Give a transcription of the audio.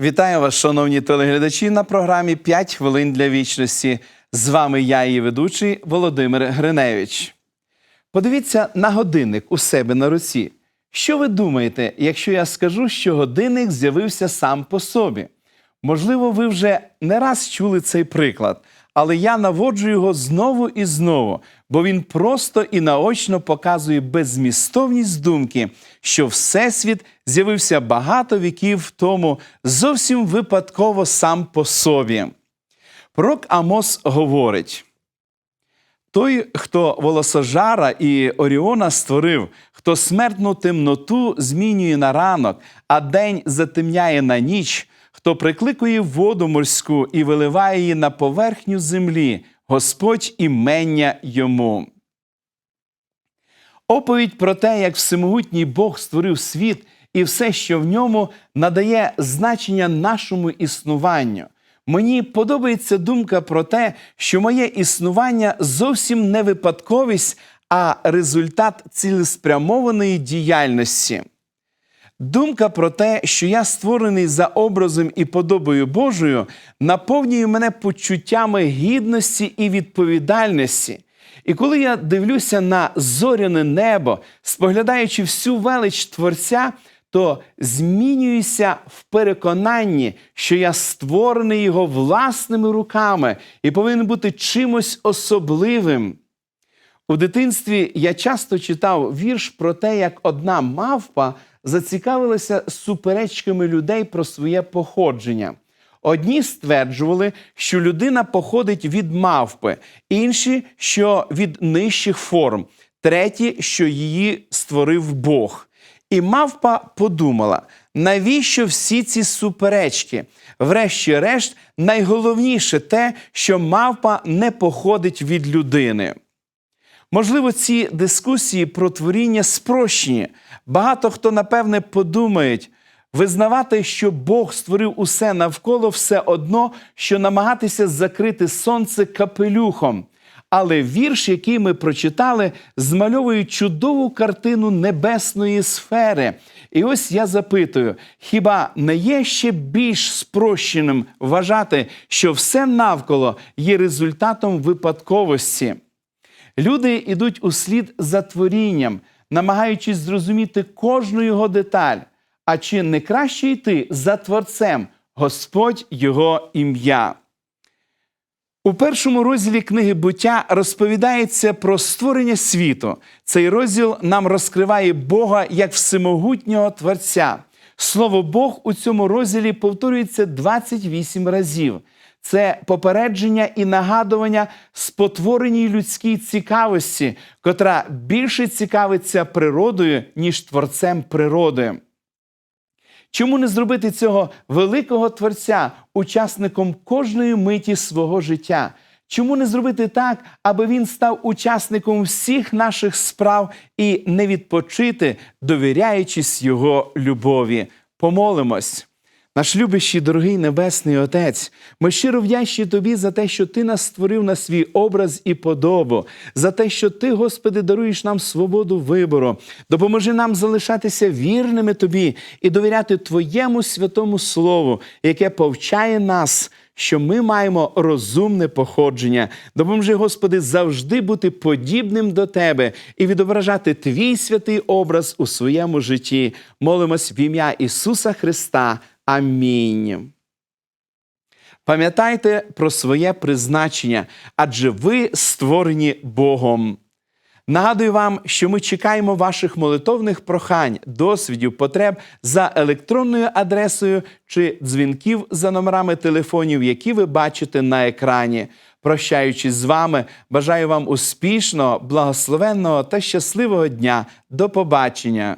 Вітаю вас, шановні телеглядачі, на програмі «5 хвилин для вічності. З вами я, її ведучий Володимир Гриневич. Подивіться на годинник у себе на руці. Що ви думаєте, якщо я скажу, що годинник з'явився сам по собі? Можливо, ви вже не раз чули цей приклад, але я наводжу його знову і знову, бо він просто і наочно показує беззмістовність думки, що Всесвіт з'явився багато віків тому зовсім випадково сам по собі. Пророк Амос говорить: той, хто волосожара і Оріона створив, хто смертну темноту змінює на ранок, а день затемняє на ніч, хто прикликує воду морську і виливає її на поверхню землі, Господь імення йому. Оповідь про те, як всемогутній Бог створив світ і все, що в ньому надає значення нашому існуванню. Мені подобається думка про те, що моє існування зовсім не випадковість, а результат цілеспрямованої діяльності. Думка про те, що я створений за образом і подобою Божою, наповнює мене почуттями гідності і відповідальності. І коли я дивлюся на зоряне небо, споглядаючи всю велич Творця, то змінююся в переконанні, що я створений його власними руками і повинен бути чимось особливим. У дитинстві я часто читав вірш про те, як одна мавпа зацікавилася суперечками людей про своє походження. Одні стверджували, що людина походить від мавпи, інші, що від нижчих форм, треті, що її створив Бог. І мавпа подумала, навіщо всі ці суперечки? Врешті-решт, найголовніше те, що мавпа не походить від людини. Можливо, ці дискусії про творіння спрощені. Багато хто, напевне, подумають, визнавати, що Бог створив усе навколо все одно, що намагатися закрити сонце капелюхом. Але вірш, який ми прочитали, змальовує чудову картину небесної сфери. І ось я запитую: хіба не є ще більш спрощеним вважати, що все навколо є результатом випадковості? Люди йдуть у слід за творінням, намагаючись зрозуміти кожну його деталь. А чи не краще йти за Творцем, Господь Його ім'я? У першому розділі книги буття розповідається про створення світу. Цей розділ нам розкриває Бога як всемогутнього Творця. Слово Бог у цьому розділі повторюється 28 разів. Це попередження і нагадування спотвореній людській цікавості, котра більше цікавиться природою, ніж творцем природи. Чому не зробити цього великого творця учасником кожної миті свого життя? Чому не зробити так, аби він став учасником всіх наших справ і не відпочити, довіряючись його любові? Помолимось. Наш любящий, дорогий Небесний Отець, ми щиро вдячні Тобі за те, що Ти нас створив на свій образ і подобу, за те, що Ти, Господи, даруєш нам свободу вибору. Допоможи нам залишатися вірними Тобі і довіряти Твоєму святому Слову, яке повчає нас. Що ми маємо розумне походження. Допоможи, Господи, завжди бути подібним до Тебе і відображати Твій святий образ у своєму житті. Молимось в ім'я Ісуса Христа. Амінь. Пам'ятайте про своє призначення, адже ви створені Богом. Нагадую вам, що ми чекаємо ваших молитовних прохань, досвідів, потреб за електронною адресою чи дзвінків за номерами телефонів, які ви бачите на екрані. Прощаючись з вами, бажаю вам успішного, благословенного та щасливого дня. До побачення!